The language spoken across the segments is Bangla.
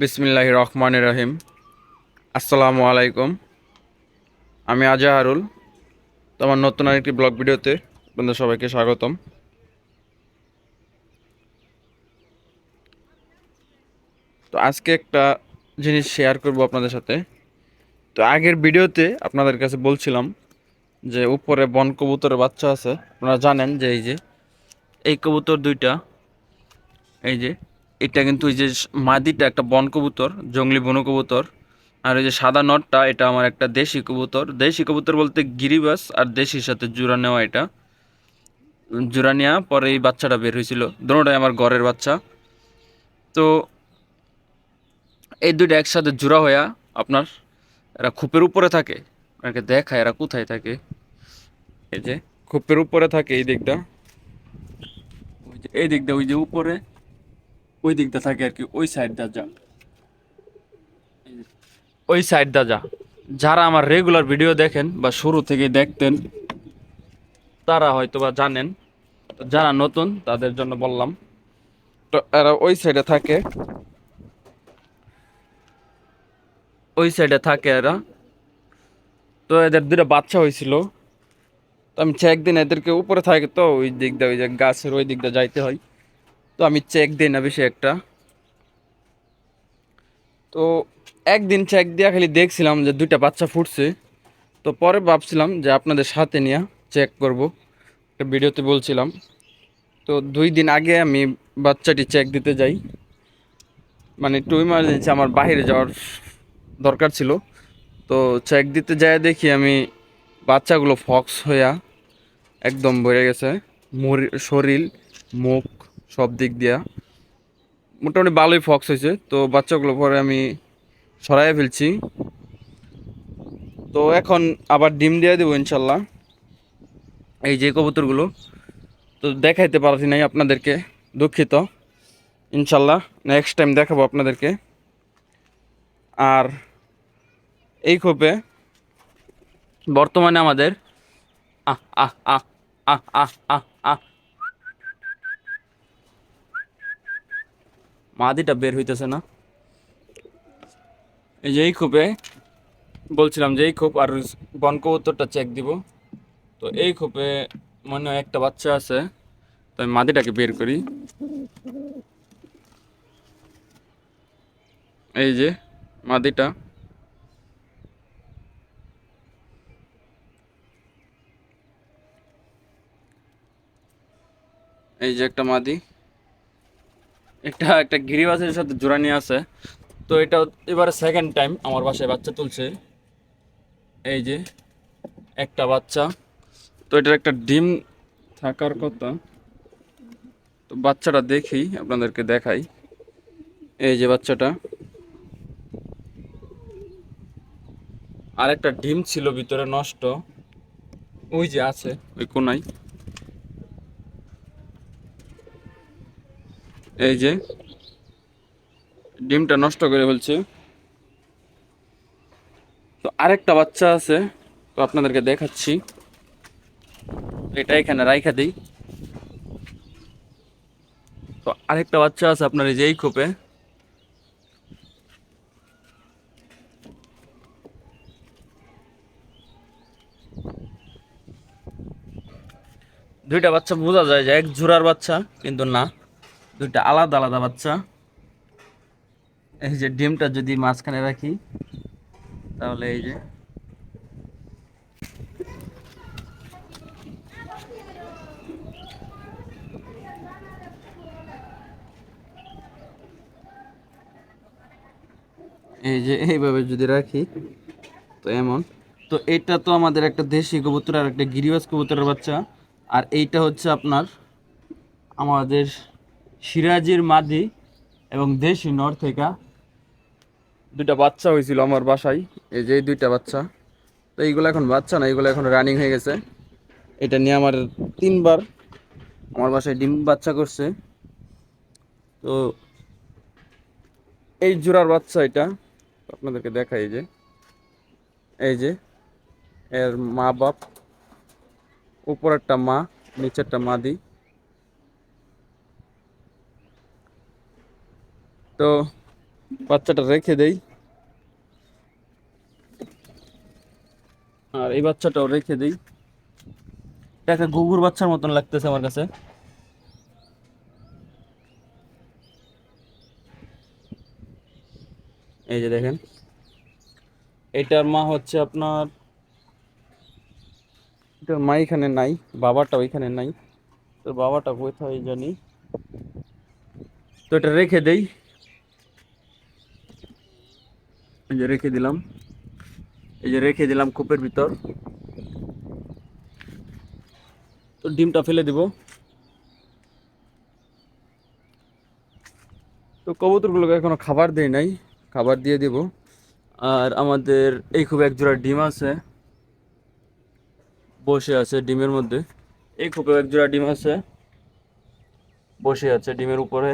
বিসমিল্লাহ রহমান রহিম। আসসালামু আলাইকুম। আমি আজাহারুল তো আমার নতুন আরেকটি ব্লগ ভিডিওতে আপনাদের সবাইকে স্বাগতম। তো আজকে একটা জিনিস শেয়ার করব আপনাদের সাথে। তো আগের ভিডিওতে আপনাদের কাছে বলছিলাম যে উপরে বন কবুতরের বাচ্চা আছে। আপনারা জানেন যে এই যে, এই কবুতর দুইটা, এই যে এটা কিন্তু এই যে মাদিটা একটা বন কবুতর, জঙ্গলি বন কবুতর, আর এই যে সাদা নটটা, এটা আমার একটা দেশি কবুতর। দেশি কবুতর বলতে গিরিবাস আর দেশির সাথে জোড়া নেওয়া এটা। জোড়া নেওয়া পরে এই বাচ্চাটা বের হয়েছিল। দুটোটাই আমার ঘরের বাচ্চা। তো এই দুইটা একসাথে জোড়া হইয়া আপনার এরা খোপের উপরে থাকে। আপনাকে দেখায় এরা কোথায় থাকে। এই যে খোপের উপরে থাকে এই দিকটা। এই দিকটা, ওই যে উপরে। ওই দিকটা থাকে আর কি, ওই সাইডটা যা। ওই সাইডটা যা। যারা আমার রেগুলার ভিডিও দেখেন বা শুরু থেকে দেখতেন, তারা হয়তো বা জানেন যারা নতুন, তাদের জন্য বললাম। তো এরা ওই সাইডে থাকে। ওই সাইডে থাকে এরা। তো এদের দুটো বাচ্চা হয়েছিল। তো আমি চেক দিন এদেরকে উপরে থাকে তো, ওই দিক দিয়ে ওই যে গাছের ওই দিক দিয়ে যাইতে হয়। তো আমি চেক দিই না বেশি একটা। তো একদিন চেক দিয়া খালি দেখছিলাম যে দুইটা বাচ্চা ফুটছে। তো পরে ভাবছিলাম যে আপনাদের সাথে নিয়ে চেক করব। একটা ভিডিওতে বলছিলাম। তো দুই দিন আগে আমি বাচ্চাটি চেক দিতে যাই। মানে একটু ইমার্জেন্সি আমার বাইরে যাওয়ার দরকার ছিল। তো চেক দিতে যায় দেখি আমি বাচ্চাগুলো ফক্স হইয়া একদম ভরে গেছে। মরি- শরীর, মুখ সব দিক দিয়া। মোটামুটি ভালোই ফক্স হয়েছে। তো বাচ্চাগুলো পরে আমি সরাই ফেলছি। তো এখন আবার ডিম দিয়ে দেবো ইনশাল্লাহ। এই যে কবুতরগুলো। তো দেখাইতে পারছি নাই আপনাদেরকে, দুঃখিত। ইনশাল্লাহ নেক্সট টাইম দেখাবো আপনাদেরকে। আর এই খোপে বর্তমানে আমাদের আহ আহ আহ আহ আহ আহ আহ মাদিটা বের হইতেছে না। এই যে এই খোপে বলছিলাম যে এই খোপ আর বন কবুতরটা চেক দিব। তো এই খোপে মনে হয় একটা বাচ্চা আছে, তো আমি মাদিটাকে বের করি। এই যে মাদিটা। এই যে একটা মাদি। একটা একটা গিরিবাসের সাথে জোড়া নিয়ে আছে। তো এটা এবারে সেকেন্ড টাইম আমার বাসায় বাচ্চা তুলছে। এই যে, একটা বাচ্চা। তো এটার একটা ডিম থাকার কথা। তো বাচ্চাটা দেখি, আপনাদেরকে দেখাই। এই যে বাচ্চাটা। আর একটা ডিম ছিল ভিতরে নষ্ট। ওই যে আছে, ওই কোনায়। এই যে, ডিমটা নষ্ট করে ফেলছে। তো আরেকটা বাচ্চা আছে, তো আপনাদেরকে দেখাচ্ছি। এটা এখানে রাইখা দিই। তো আরেকটা বাচ্চা আছে আপনার এই যে এই খোপে। দুইটা বাচ্চা বোঝা যায় যে এক জোড়ার বাচ্চা, কিন্তু না। দুইটা আলাদা আলাদা বাচ্চা। এই যে ডিমটা যদি মাঝখানে রাখি, তাহলে এই যে এই যে এইভাবে যদি রাখি, তো এমন। তো এটা তো আমাদের একটা দেশি কবুতর আর একটা গিরিবাজ কবুতরের বাচ্চা। আর এইটা হচ্ছে আপনার আমাদের সিরাজির মাদি এবং দেশি নর থেকে দুইটা বাচ্চা হয়েছিল আমার বাসায়, এই যে দুইটা বাচ্চা। তো এইগুলো এখন বাচ্চা না, এইগুলো এখন রানিং হয়ে গেছে। এটা নিয়ে আমার তিনবার আমার বাসায় ডিম বাচ্চা করছে। তো এই জোড়ার বাচ্চা এটা, আপনাদেরকে দেখাই যে। এই যে, এর মা বাপ, উপরেরটা মা, নিচেরটা মাদি। তো বাচ্চাটা রেখে দেই। আর এই বাচ্চাটাও রেখে দেই। একটা গুগুর বাচ্চার মতন লাগতেছে আমার কাছে। এই যে দেখেন। এটার মা হচ্ছে আপনার, এটার মা এখানে নাই বাবাটা ওইখানে নাই। তো বাবাটা কোথায় জানি? তো এটা রেখে দেই। এই যে রেখে দিলাম। এই যে রেখে দিলাম কূপের ভিতর। তো ডিমটা ফেলে দিব। তো কবুতরগুলোকে এখনও খাবার দেই নাই, খাবার দিয়ে দিব। আর আমাদের এই খুব এক জোড়া ডিম আছে। বসে আছে ডিমের মধ্যে। এই খোপেও এক জোড়া ডিম আছে। বসে আছে ডিমের উপরে।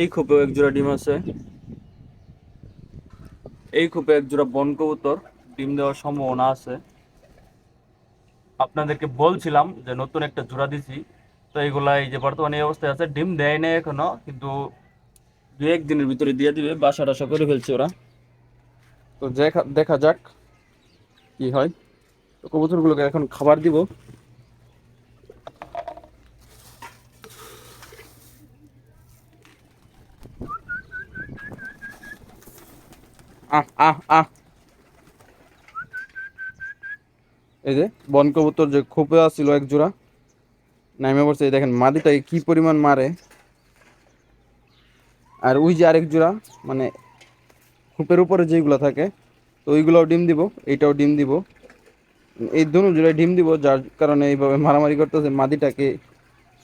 এই খোপেও এক জোড়া ডিম আছে। এই খোপে এক জোড়া বন কবুতর, ডিম দেওয়ার সম্ভাবনা আছে। আপনাদেরকে বলছিলাম যে নতুন একটা জোড়া দিছি, তো এইগুলা এই যে বর্তমানে এই অবস্থায় আছে, ডিম দেয় নাই এখনও, কিন্তু দু এক দিনের ভিতরে দিয়ে দিবে, বাসা টাসা করে ফেলছে ওরা। তো দেখা দেখা যাক কি হয়। তো কবুতরগুলোকে এখন খাবার দিব আহ আহ আহ এই যে, বন কবুতর যে খোপে আসছিল এক জোড়া নামে পড়ছে, এই দেখেন মাদিটাকে কি পরিমাণ মারে। আর ওই যে আরেক জোড়া মানে খোপের উপরে যেগুলো থাকে, তো ওইগুলোও ডিম দিব, এইটাও ডিম দিব। এই দুনো জোড়ায় ডিম দিব, যার কারণে এইভাবে মারামারি করতেছে মাদিটাকে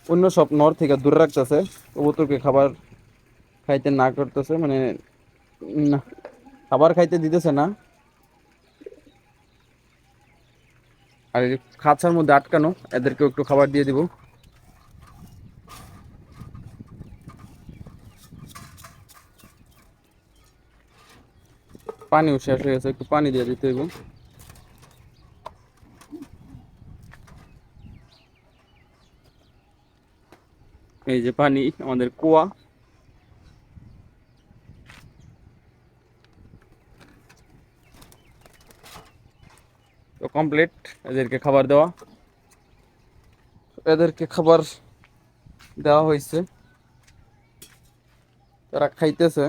অন্য সব নর থেকে দূরে রাখতেছে, কবুতরকে খাবার খাইতে না করতেছে মানে খাবার খাইতে দিতেছে না। আর খাঁচার মধ্যে আটকানো, এদেরকেও একটু খাবার দিয়ে দিব। পানিও শেষ হয়ে গেছে, একটু পানি দিয়ে দিতে হইব। এই যে পানি, আমাদের কুয়া। তো কমপ্লিট এদেরকে খাবার দেওয়া। এদেরকে খাবার দেওয়া হয়েছে। তারা খাইতেছে।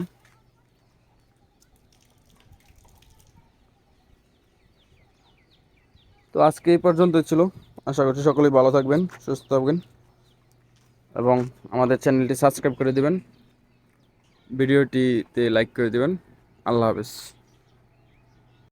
তো আজকে এই পর্যন্ত ছিল। আশা করছি সকলেই ভালো থাকবেন, সুস্থ থাকবেন। এবং আমাদের চ্যানেলটি সাবস্ক্রাইব করে দিবেন। ভিডিওটিতে লাইক করে দিবেন। আল্লাহ হাফেজ।